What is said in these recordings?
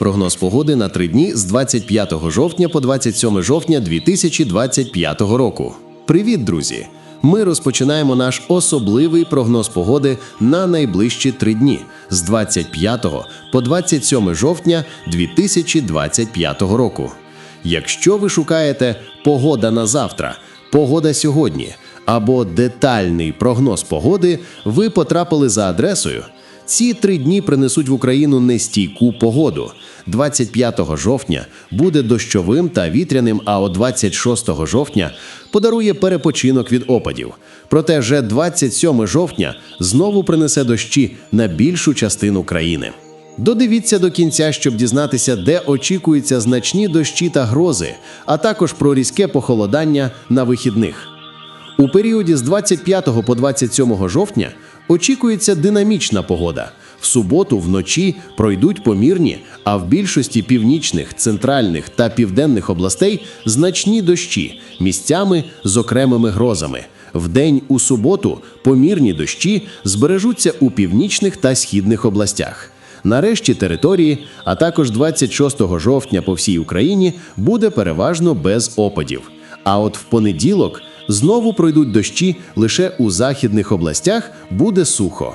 Прогноз погоди на три дні з 25 жовтня по 27 жовтня 2025 року. Привіт, друзі! Ми розпочинаємо наш особливий прогноз погоди на найближчі три дні з 25 по 27 жовтня 2025 року. Якщо ви шукаєте погода на завтра, погода сьогодні або детальний прогноз погоди, ви потрапили за адресою. Ці три дні принесуть в Україну нестійку погоду. 25 жовтня буде дощовим та вітряним, а от 26 жовтня подарує перепочинок від опадів. Проте вже 27 жовтня знову принесе дощі на більшу частину країни. Додивіться до кінця, щоб дізнатися, де очікуються значні дощі та грози, а також про різке похолодання на вихідних. У періоді з 25 по 27 жовтня очікується динамічна погода. В суботу вночі пройдуть помірні, а в більшості північних, центральних та південних областей значні дощі, місцями з окремими грозами. Вдень у суботу помірні дощі збережуться у північних та східних областях. Нарешті території, а також 26 жовтня по всій Україні буде переважно без опадів. А от в понеділок знову пройдуть дощі лише у західних областях буде сухо.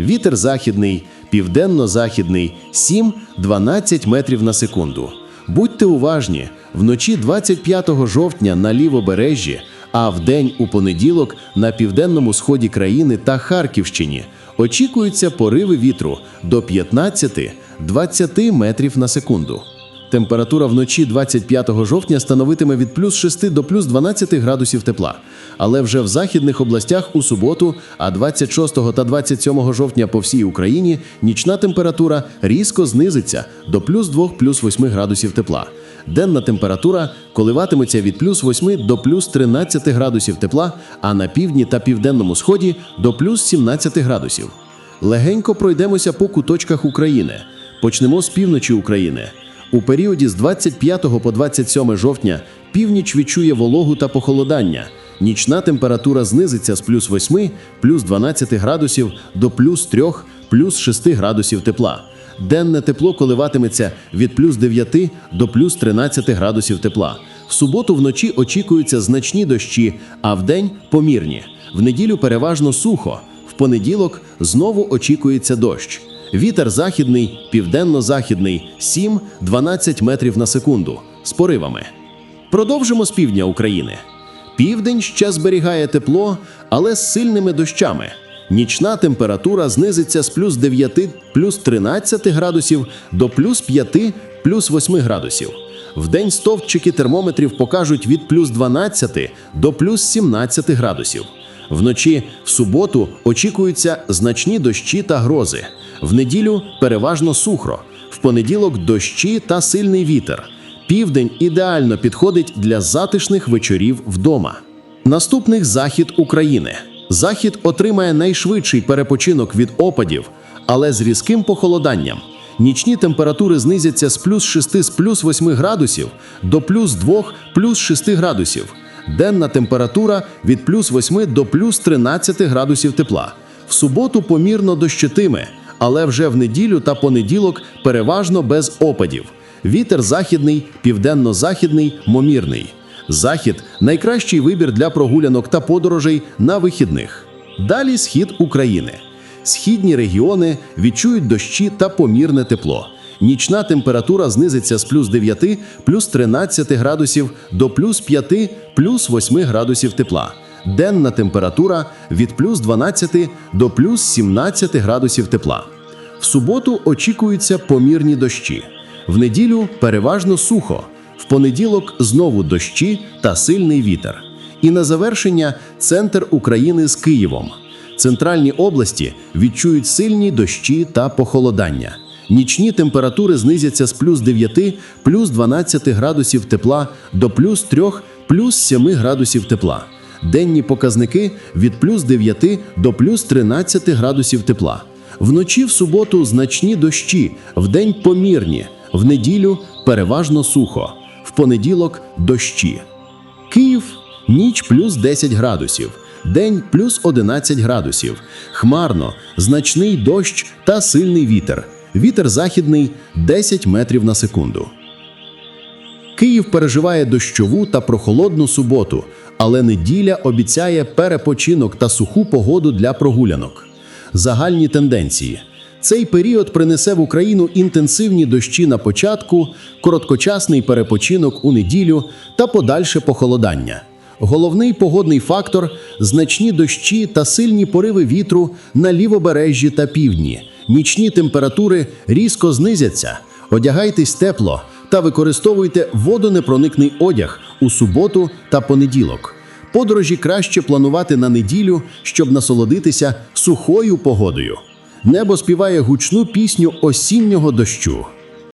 Вітер західний, південно-західний 7-12 метрів на секунду. Будьте уважні, вночі 25 жовтня на лівобережжі, а вдень у понеділок на південному сході країни та Харківщині очікуються пориви вітру до 15-20 метрів на секунду. Температура вночі 25 жовтня становитиме від плюс 6 до плюс 12 градусів тепла. Але вже в західних областях у суботу, а 26 та 27 жовтня по всій Україні нічна температура різко знизиться до плюс 2 плюс 8 градусів тепла. Денна температура коливатиметься від плюс 8 до плюс 13 градусів тепла, а на півдні та південному сході до плюс 17 градусів. Легенько пройдемося по куточках України. Почнемо з півночі України. У періоді з 25 по 27 жовтня північ відчує вологу та похолодання. Нічна температура знизиться з плюс 8, плюс 12 градусів до плюс 3, плюс 6 градусів тепла. Денне тепло коливатиметься від плюс 9 до плюс 13 градусів тепла. В суботу вночі очікуються значні дощі, а вдень помірні. В неділю переважно сухо. В понеділок знову очікується дощ. Вітер західний, південно-західний 7-12 метрів на секунду з поривами. Продовжимо з півдня України. Південь ще зберігає тепло, але з сильними дощами. Нічна температура знизиться з плюс 9 плюс 13 градусів до плюс 5 плюс 8 градусів. Вдень стовпчики термометрів покажуть від плюс 12 до плюс 17 градусів. Вночі в суботу очікуються значні дощі та грози. В неділю переважно сухо. В понеділок дощі та сильний вітер. Південь ідеально підходить для затишних вечорів вдома. Наступних захід України. Захід отримає найшвидший перепочинок від опадів, але з різким похолоданням. Нічні температури знизяться з плюс 6 з плюс 8 градусів до плюс 2 плюс 6 градусів. Денна температура від плюс 8 до плюс 13 градусів тепла. В суботу помірно дощитиме, але вже в неділю та понеділок переважно без опадів. Вітер західний, південно-західний, момірний. Захід найкращий вибір для прогулянок та подорожей на вихідних. Далі схід України. Східні регіони відчують дощі та помірне тепло. Нічна температура знизиться з плюс 9 плюс 13 градусів до плюс 5 плюс 8 градусів тепла. Денна температура від плюс 12 до плюс 17 градусів тепла. В суботу очікуються помірні дощі. В неділю переважно сухо. В понеділок знову дощі та сильний вітер. І на завершення центр України з Києвом. Центральні області відчують сильні дощі та похолодання. Нічні температури знизяться з плюс 9, плюс 12 градусів тепла до плюс 3, плюс 7 градусів тепла. Денні показники від плюс 9 до плюс 13 градусів тепла. Вночі в суботу значні дощі, вдень помірні, в неділю переважно сухо, в понеділок дощі. Київ ніч плюс 10 градусів, день плюс 11 градусів. Хмарно, значний дощ та сильний вітер. Вітер західний 10 метрів на секунду. Київ переживає дощову та прохолодну суботу, але неділя обіцяє перепочинок та суху погоду для прогулянок. Загальні тенденції. Цей період принесе в Україну інтенсивні дощі на початку, короткочасний перепочинок у неділю та подальше похолодання. Головний погодний фактор значні дощі та сильні пориви вітру на лівобережжі та півдні. Нічні температури різко знизяться. Одягайтесь тепло та використовуйте водонепроникний одяг у суботу та понеділок. Подорожі краще планувати на неділю, щоб насолодитися сухою погодою. Небо співає гучну пісню осіннього дощу.